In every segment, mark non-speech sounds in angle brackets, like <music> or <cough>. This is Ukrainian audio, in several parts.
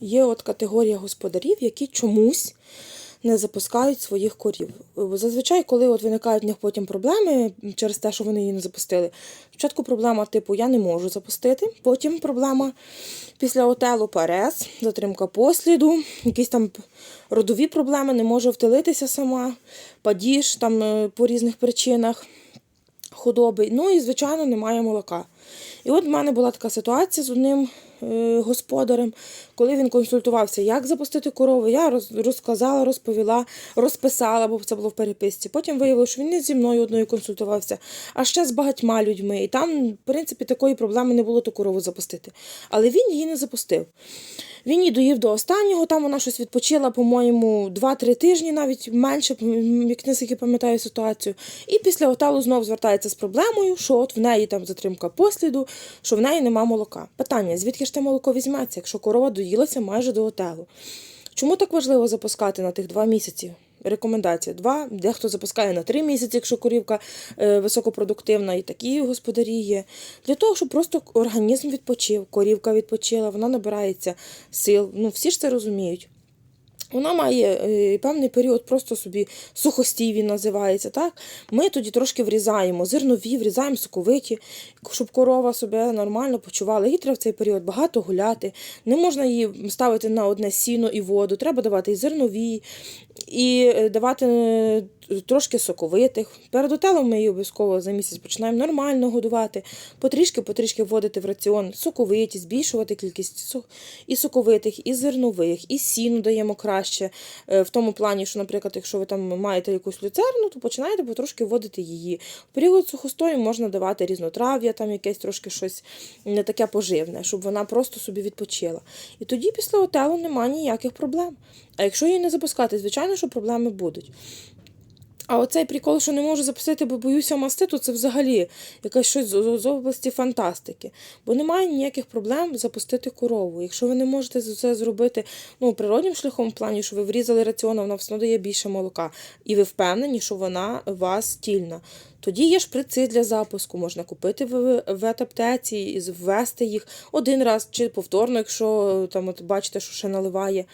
Є от категорія господарів, які чомусь не запускають своїх корів. Зазвичай, коли от виникають в них потім проблеми через те, що вони її не запустили. Спочатку проблема типу я не можу запустити, потім проблема після отелу перес, затримка посліду, якісь там родові проблеми, не може втелитися сама, падіж там е, по різних причинах худоби. Ну і, звичайно, немає молока. І от в мене була така ситуація з одним е, господарем, коли він консультувався, як запустити корову, я розказала, розповіла, розписала, бо це було в переписці. Потім виявилося, що він не зі мною одною консультувався, а ще з багатьма людьми. І там, в принципі, такої проблеми не було ту корову запустити. Але він її не запустив. Він її доїв до останнього, там вона щось відпочила, по-моєму, 2-3 тижні, навіть менше, як наскільки пам'ятаю ситуацію. І після отелу знов звертається з проблемою, що от в неї там затримка посліду, що в неї нема молока. Питання: звідки ж те молоко візьметься, якщо корова доїлася майже до отелу? Чому так важливо запускати на тих два місяці? Рекомендація два. Дехто запускає на три місяці, якщо корівка е, високопродуктивна, і такі господарі є. Для того, щоб просто організм відпочив, корівка відпочила, вона набирається сил. Ну, всі ж це розуміють. Вона має е, певний період просто собі сухостій він називається. так? Ми тоді трошки врізаємо зернові, врізаємо соковиті, щоб корова себе нормально почувала. Їй треба в цей період багато гуляти. Не можна її ставити на одне сіно і воду. Треба давати і зернові, і е, давати е, трошки соковитих. Перед отелом ми її обов'язково за місяць починаємо нормально годувати, потрішки-потрішки вводити в раціон соковиті, збільшувати кількість і соковитих, і зернових, і сіну даємо краще. Е, В тому плані, що, наприклад, якщо ви там маєте якусь люцерну, то починаєте потрошки вводити її. В період сухостою можна давати різнотрав'я, там якесь трошки щось не таке поживне, щоб вона просто собі відпочила. І тоді після отелу немає ніяких проблем. А якщо її не запускати, звичайно, що проблеми будуть. А оцей прикол, що не можу запустити, бо боюся маститу, це взагалі якась щось з, області фантастики. Бо немає ніяких проблем запустити корову. Якщо ви не можете це зробити ну, природнім шляхом, в плані, що ви врізали раціон, вона все дає більше молока, і ви впевнені, що вона вас тільна. Тоді є шприци для запуску, можна купити в ветаптеці і ввести їх один раз чи повторно, якщо там от бачите, що ще наливає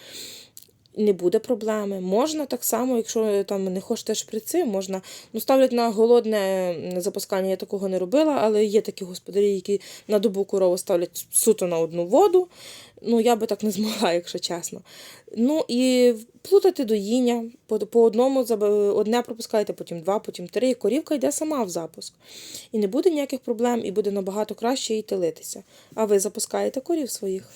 не буде проблеми. Можна так само, якщо там не хочете шприци, можна. Ну, ставлять на голодне запускання, я такого не робила, але є такі господарі, які на добу корову ставлять суто на одну воду. Ну, я би так не <laughs> змогла, якщо чесно. Ну і плутати доїння. По, по одному одне пропускаєте, потім два, потім три. І корівка йде сама в запуск. І не буде ніяких проблем, і буде набагато краще їй телитися. А ви запускаєте корів своїх.